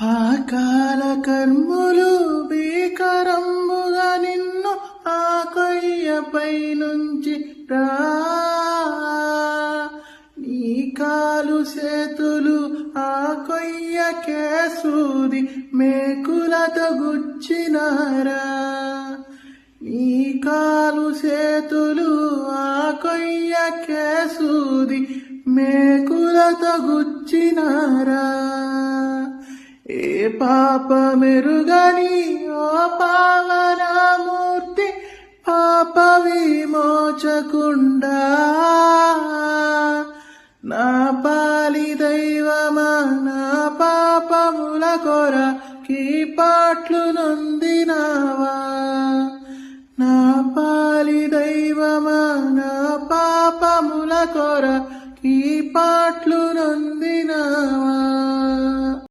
ఆకాల కర్ములు భీకరంబుగా నిన్ను ఆ కొయ్యపై నుంచి రా. నీ కాలు చేతులు ఆ కొయ్య కేసూది మేకులతో గుచ్చినారా. నీ కాలు చేతులు ఆ కొయ్య కేసూది మేకులతో గుచ్చినారా. పాపమెరుగని పాప మెరుగని ఓ పావనమూర్తి పాప విమోచకుండా నా పాలి దైవమా నా పాపముల కొర కీ పాట్లు నొందినావా. నా పాలి దైవమా నా పాపముల కొర కీ పాట్లు నొందినా